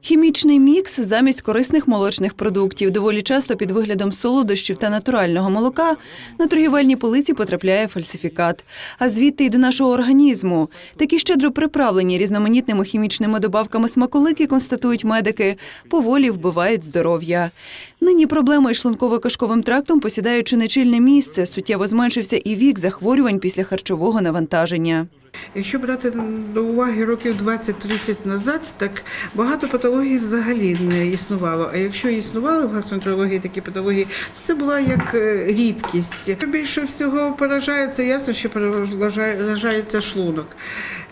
Хімічний мікс замість корисних молочних продуктів, доволі часто під виглядом солодощів та натурального молока на торгівельні полиці потрапляє фальсифікат. А звідти й до нашого організму. Такі щедро приправлені різноманітними хімічними добавками смаколики, констатують медики, поволі вбивають здоров'я. Нині проблеми із шлунково-кишковим трактом посідають чи чільне місце. Суттєво зменшився і вік захворювань після харчового навантаження. Якщо брати до уваги років 20-30 назад, так багато патологій взагалі не існувало. А якщо існували в гастроентерології такі патології, то це була як е, рідкість. Більше всього поражається, ясно, що поражається шлунок.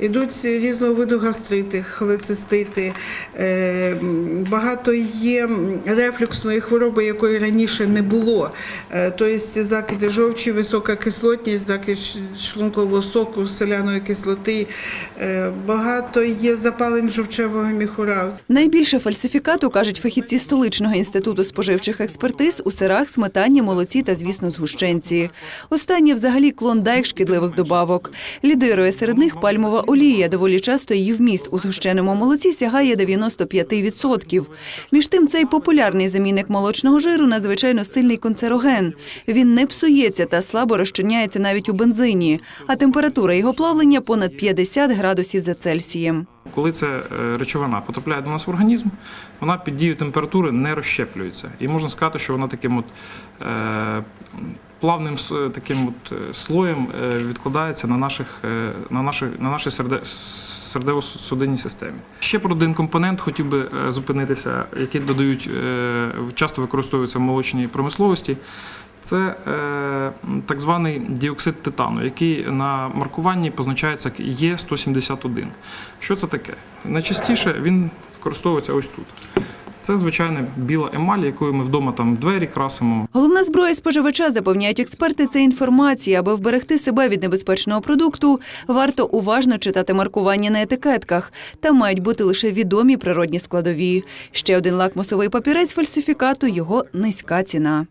Ідуть різного виду гастрити, холецистити. Е, Багато є рефлюксної хвороби, якої раніше не було. Тобто закиди жовчі, висока кислотність, закид шлункового соку, соляної кислоти. Е, Багато є запалень жовчевого міхура. Найбільше фальсифікату, кажуть фахівці столичного інституту споживчих експертиз у сирах, сметані, молоці та, звісно, згущенці. Останнє взагалі клондайк шкідливих добавок. Лідирує серед них пальмова олія. Доволі часто її вміст у згущеному молоці сягає 95%. Між тим, цей популярний замінник молочного жиру надзвичайно сильний канцероген. Він не псується та слабо розчиняється навіть у бензині, а температура його плавлення понад 50 градусів за Цельсієм. Коли ця е, речовина потрапляє до нас в організм, вона під дією температури не розщеплюється. І можна сказати, що вона таким от е, плавним таким от е, слоєм е, відкладається на, наших, е, на, наших, на нашій серде, сердево-судинній системі. Ще про один компонент хотів би е, зупинитися, який додають, е, часто використовується в молочній промисловості. Це е, так званий діоксид титану, який на маркуванні позначається як Є171. Що це таке? Найчастіше він використовується ось тут. Це звичайна біла емаль, якою ми вдома там двері красимо, Головна зброя споживача, запевняють експерти, це інформація. Аби вберегти себе від небезпечного продукту, варто уважно читати маркування на етикетках. Там мають бути лише відомі природні складові. Ще один лакмусовий папірець фальсифікату – його низька ціна.